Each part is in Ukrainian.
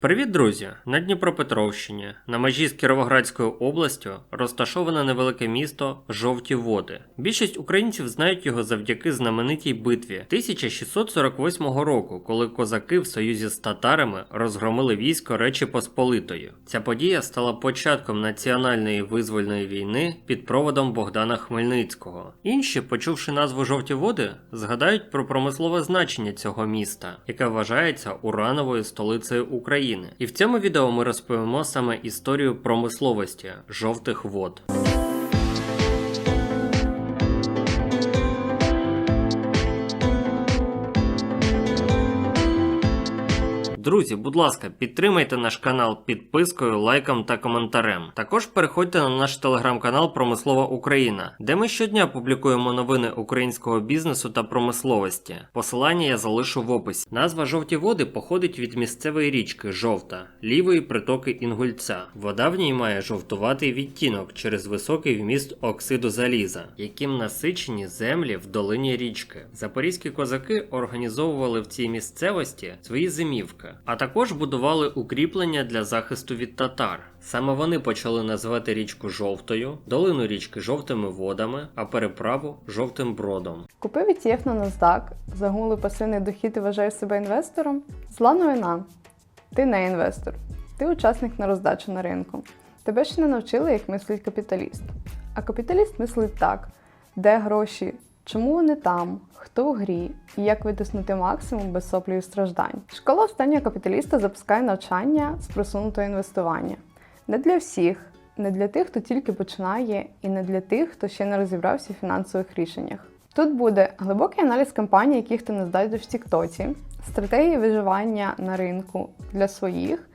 Привіт, друзі! На Дніпропетровщині, на межі з Кіровоградською областю, розташоване невелике місто Жовті Води. Більшість українців знають його завдяки знаменитій битві 1648 року, коли козаки в союзі з татарами розгромили військо Речі Посполитої. Ця подія стала початком національної визвольної війни під проводом Богдана Хмельницького. Інші, почувши назву Жовті Води, згадають про промислове значення цього міста, яке вважається урановою столицею України. І в цьому відео ми розповімо саме історію промисловості жовтих вод. Друзі, будь ласка, підтримайте наш канал підпискою, лайком та коментарем. Також переходьте на наш телеграм-канал Промислова Україна, де ми щодня публікуємо новини українського бізнесу та промисловості. Посилання я залишу в описі. Назва жовті води походить від місцевої річки Жовта, лівої притоки Інгульця. Вода в ній має жовтуватий відтінок через високий вміст оксиду заліза, яким насичені землі в долині річки. Запорізькі козаки організовували в цій місцевості свої зимівки, а також будували укріплення для захисту від татар. Саме вони почали називати річку жовтою, долину річки жовтими водами, а переправу жовтим бродом. Купив ETF на NASDAQ, загулив пасивний дохід і вважаєш себе інвестором? Зла новина. Ти не інвестор. Ти учасник на роздачу на ринку. Тебе ще не навчили, як мислить капіталіст. А капіталіст мислить так: де гроші, чому вони там, хто в грі і як витиснути максимум без соплі і страждань. Школа останнього капіталіста запускає навчання з просунутого інвестування. Не для всіх, не для тих, хто тільки починає, і не для тих, хто ще не розібрався в фінансових рішеннях. Тут буде глибокий аналіз компаній, яких ти не знайдеш в Тіктоці, стратегії виживання на ринку для своїх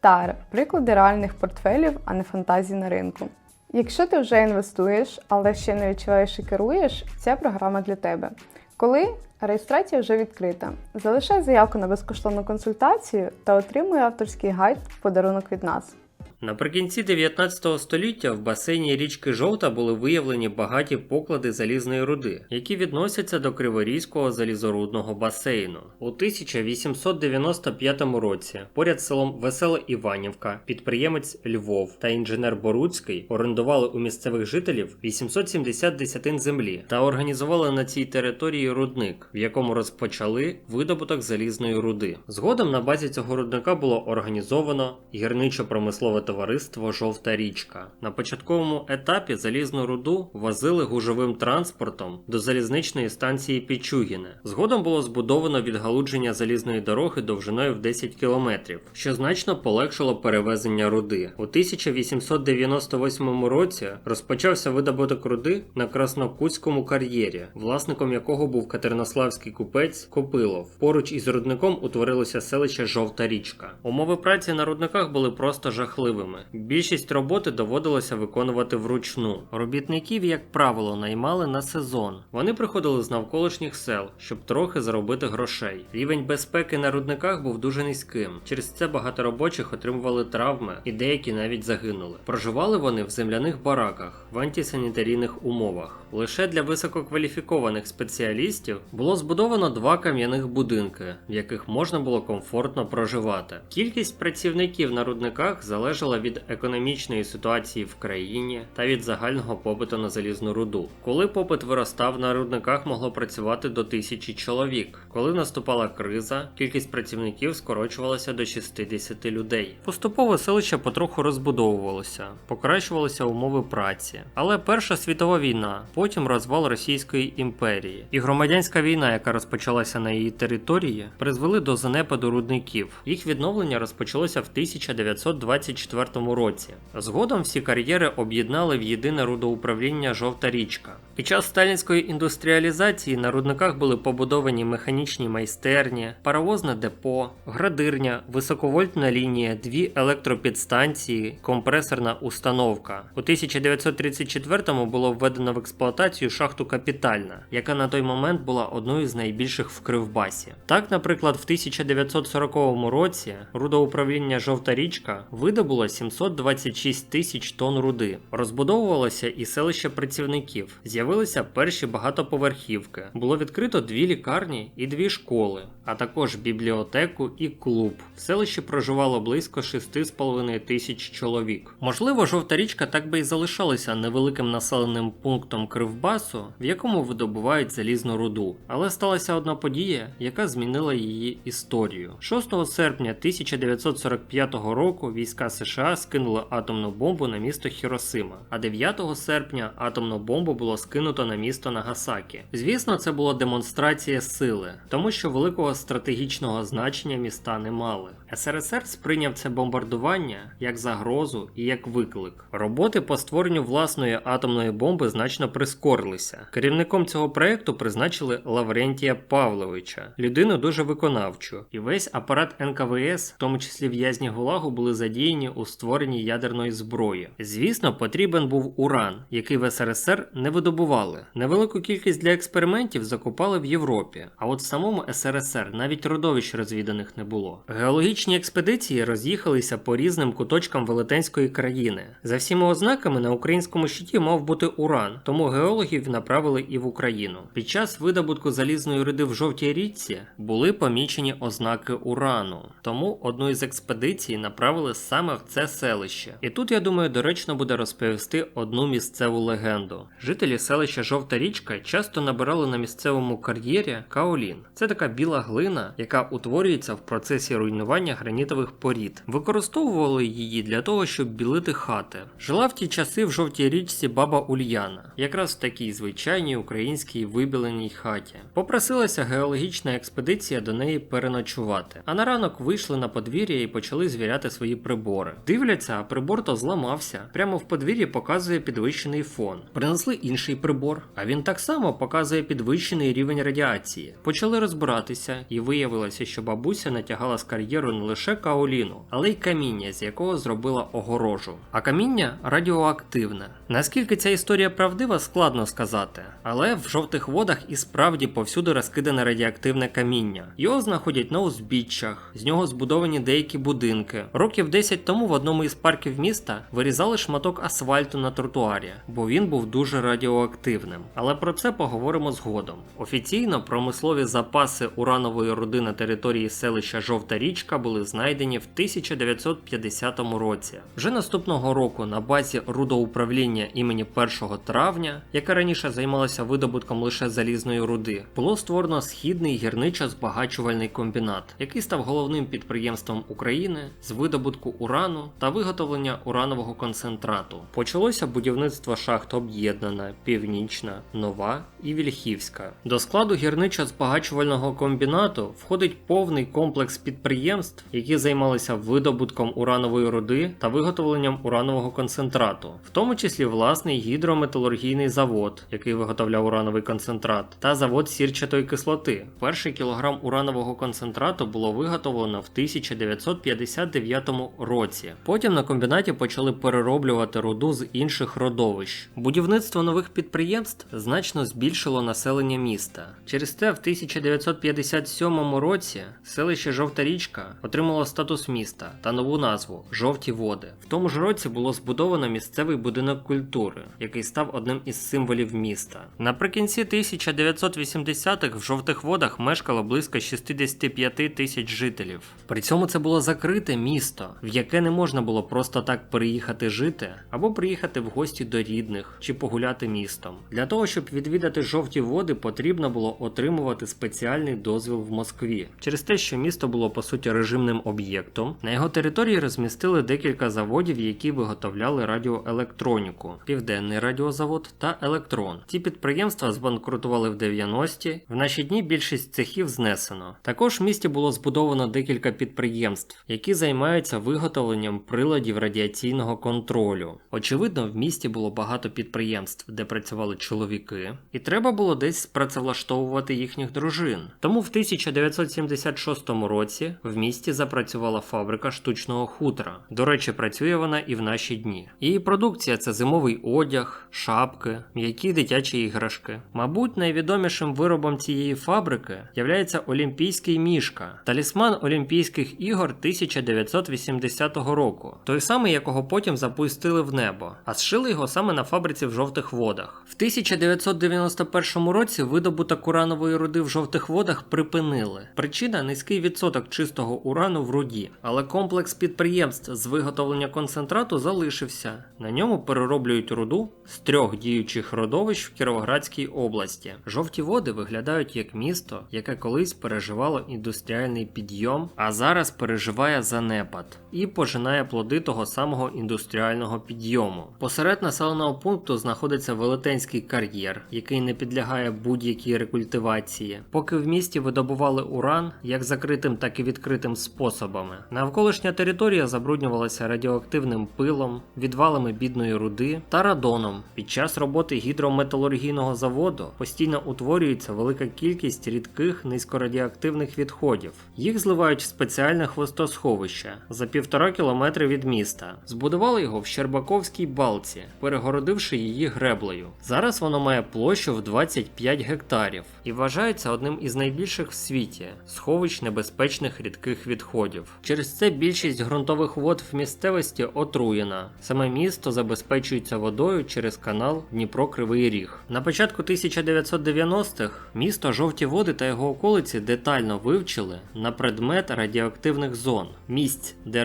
та приклади реальних портфелів, а не фантазій на ринку. Якщо ти вже інвестуєш, але ще не відчуваєш і керуєш, ця програма для тебе. Коли реєстрація вже відкрита, залишай заявку на безкоштовну консультацію та отримуй авторський гайд в подарунок від нас. Наприкінці 19 століття в басейні річки Жовта були виявлені багаті поклади залізної руди, які відносяться до Криворізького залізорудного басейну. У 1895 році поряд з селом Весела Іванівка підприємець Львов та інженер Боруцький орендували у місцевих жителів 870 десятин землі та організували на цій території рудник, в якому розпочали видобуток залізної руди. Згодом на базі цього рудника було організовано гірничо-промислове товариство Жовта річка. На початковому етапі залізну руду возили гужовим транспортом до залізничної станції Пічугіне. Згодом було збудовано відгалудження залізної дороги довжиною в 10 кілометрів, що значно полегшило перевезення руди. У 1898 році розпочався видобуток руди на Краснокутському кар'єрі, власником якого був катернославський купець Копилов. Поруч із рудником утворилося селище Жовта річка. Умови праці на рудниках були просто жахливими. Більшість роботи доводилося виконувати вручну. Робітників, як правило, наймали на сезон. Вони приходили з навколишніх сел, щоб трохи заробити грошей. Рівень безпеки на рудниках був дуже низьким. Через це багато робочих отримували травми, і деякі навіть загинули. Проживали вони в земляних бараках в антисанітарійних умовах. Лише для висококваліфікованих спеціалістів було збудовано два кам'яних будинки, в яких можна було комфортно проживати. Кількість працівників на рудниках залежала від економічної ситуації в країні та від загального попиту на залізну руду. Коли попит виростав, на рудниках могло працювати до тисячі чоловік. Коли наступала криза, кількість працівників скорочувалася до 60 людей. Поступово селище потроху розбудовувалося, покращувалися умови праці. Але Перша світова війна, потім розвал Російської імперії і громадянська війна, яка розпочалася на її території, призвели до занепаду рудників. Їх відновлення розпочалося в 1924 році. Згодом всі кар'єри об'єднали в єдине рудоуправління Жовта річка. Під час сталінської індустріалізації на рудниках були побудовані механічні майстерні, паровозне депо, градирня, високовольтна лінія, дві електропідстанції, компресорна установка. У 1934-му було введено в експлуатацію шахту Капітальна, яка на той момент була одною з найбільших в Кривбасі. Так, наприклад, в 1940 році рудоуправління Жовта річка видобуло видобуто 726 тисяч тонн руди. Розбудовувалося і селище працівників. З'явилися перші багатоповерхівки. Було відкрито дві лікарні і дві школи, а також бібліотеку і клуб. В селищі проживало близько 6,5 тисяч чоловік. Можливо, жовта річка так би і залишалася невеликим населеним пунктом Кривбасу, в якому видобувають залізну руду. Але сталася одна подія, яка змінила її історію. 6 серпня 1945 року війська США скинули атомну бомбу на місто Хіросима, а 9 серпня атомну бомбу було скинуто на місто Нагасакі. Звісно, це була демонстрація сили, тому що великого стратегічного значення міста не мали. СРСР сприйняв це бомбардування як загрозу і як виклик. Роботи по створенню власної атомної бомби значно прискорилися. Керівником цього проекту призначили Лаврентія Павловича, людину дуже виконавчу, і весь апарат НКВС, в тому числі в'язні Гулагу, були задіяні у створенні ядерної зброї. Звісно, потрібен був уран, який в СРСР не видобували. Невелику кількість для експериментів закупали в Європі, а от в самому СРСР навіть родовищ розвіданих не було. Геологічні експедиції роз'їхалися по різним куточкам велетенської країни. За всіма ознаками на українському щиті мав бути уран, тому геологів направили і в Україну. Під час видобутку залізної руди в жовтій річці були помічені ознаки урану, тому одну із експедицій направили саме в це селище. І тут я думаю, доречно буде розповісти одну місцеву легенду. Жителі селища Жовта річка часто набирали на місцевому кар'єрі каолін. Це така біла глина, яка утворюється в процесі руйнування гранітових порід. Використовували її для того, щоб білити хати. Жила в ті часи в жовтій річці баба Ульяна, якраз в такій звичайній українській вибіленій хаті. Попросилася геологічна експедиція до неї переночувати. А на ранок вийшли на подвір'я і почали звіряти свої прибори. Дивляться, а прибор то зламався. Прямо в подвір'ї показує підвищений фон. Принесли інший прибор, а він так само показує підвищений рівень радіації. Почали розбиратися, і виявилося, що бабуся натягала з кар'єру не лише каоліну, але й каміння, з якого зробила огорожу. А каміння радіоактивне. Наскільки ця історія правдива, складно сказати. Але в жовтих водах і справді повсюди розкидане радіоактивне каміння. Його знаходять на узбіччях, з нього збудовані деякі будинки. Років 10 тому в одному із парків міста вирізали шматок асфальту на тротуарі, бо він був дуже радіоактивним. Але про це поговоримо згодом. Офіційно промислові запаси уранової руди на території селища Жовта річка були знайдені в 1950 році. Вже наступного року на базі рудоуправління імені 1 травня, яка раніше займалася видобутком лише залізної руди, було створено східний гірничо-збагачувальний комбінат, який став головним підприємством України з видобутку урану та виготовлення уранового концентрату. Почалося будівництво шахт Об'єднана, Північна, Нова і Вільхівська. До складу гірничо-збагачувального комбінату входить повний комплекс підприємств, які займалися видобутком уранової руди та виготовленням уранового концентрату, в тому числі власний гідрометалургійний завод, який виготовляв урановий концентрат, та завод сірчатої кислоти. Перший кілограм уранового концентрату було виготовлено в 1959 році. Потім на комбінаті почали перероблювати руду з інших родовищ. Будівництво нових підприємств значно збільшило населення міста. Через те в 1957 році селище Жовта річка отримало статус міста та нову назву Жовті води. В тому ж році було збудовано місцевий будинок культури, який став одним із символів міста. Наприкінці 1980-х в жовтих водах мешкало близько 65 тисяч жителів. При цьому це було закрите місто, в яке не можна було просто так переїхати жити або приїхати в гості до рідних чи погуляти містом. Для того, щоб відвідати жовті води, потрібно було отримувати спеціальний дозвіл в Москві. Через те, що місто було по суті режимним об'єктом, на його території розмістили декілька заводів, які виготовляли радіоелектроніку: Південний радіозавод та Електрон. Ці підприємства збанкрутували в 90-ті. В наші дні більшість цехів знесено. Також в місті було збудовано декілька підприємств, які займаються виготовленням приладів радіаційного контролю. Очевидно, в місті було багато підприємств, де працювали чоловіки, і треба було десь працевлаштовувати їхніх дружин. Тому в 1976 році в місті запрацювала фабрика штучного хутра. До речі, працює вона і в наші дні. Її продукція це зимовий одяг, шапки, м'які дитячі іграшки. Мабуть, найвідомішим виробом цієї фабрики являється олімпійський мішка, талісман Олімпійських ігор 1980 року. Року, той самий, якого потім запустили в небо, а зшили його саме на фабриці в жовтих водах. В 1991 році видобуток уранової руди в жовтих водах припинили. Причина низький відсоток чистого урану в руді, але комплекс підприємств з виготовлення концентрату залишився. На ньому перероблюють руду з трьох діючих родовищ в Кіровоградській області. Жовті води виглядають як місто, яке колись переживало індустріальний підйом, а зараз переживає занепад і пожинає плоди того самого індустріального підйому. Посеред населеного пункту знаходиться велетенський кар'єр, який не підлягає будь-якій рекультивації. Поки в місті видобували уран як закритим, так і відкритим способами. Навколишня територія забруднювалася радіоактивним пилом, відвалами бідної руди та радоном. Під час роботи гідрометалургійного заводу постійно утворюється велика кількість рідких низькорадіоактивних відходів. Їх зливають в спеціальне хвостосховище за півтора кілометри від міста. Збудували його в Щербаковській балці, перегородивши її греблею. Зараз воно має площу в 25 гектарів і вважається одним із найбільших в світі сховищ небезпечних рідких відходів. Через це більшість ґрунтових вод в місцевості отруєна. Саме місто забезпечується водою через канал Дніпро-Кривий Ріг. На початку 1990-х місто Жовті Води та його околиці детально вивчили на предмет радіоактивних зон. Місць, де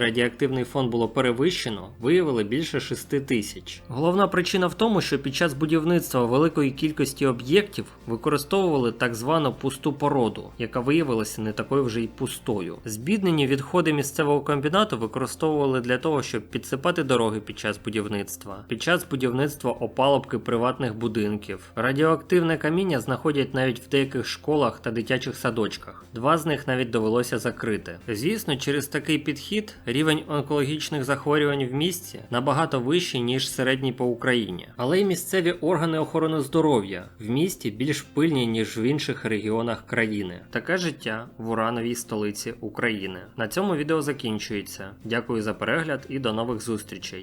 радіоактивний фон було перевищено, виявили більше 6 тисяч. Головна причина в тому, що під час будівництва великої кількості об'єктів використовували так звану пусту породу, яка виявилася не такою вже й пустою. Збіднені відходи місцевого комбінату використовували для того, щоб підсипати дороги під час будівництва, під час будівництва опалубки приватних будинків. Радіоактивне каміння знаходять навіть в деяких школах та дитячих садочках. Два з них навіть довелося закрити. Звісно, через такий підхід рівень онкологічних захворювань в місті набагато вищий ніж середній по Україні. Але й місцеві органи охорони здоров'я в місті більш пильні ніж в інших регіонах країни. Таке життя в урановій столиці України. На цьому відео закінчується. Дякую за перегляд і до нових зустрічей.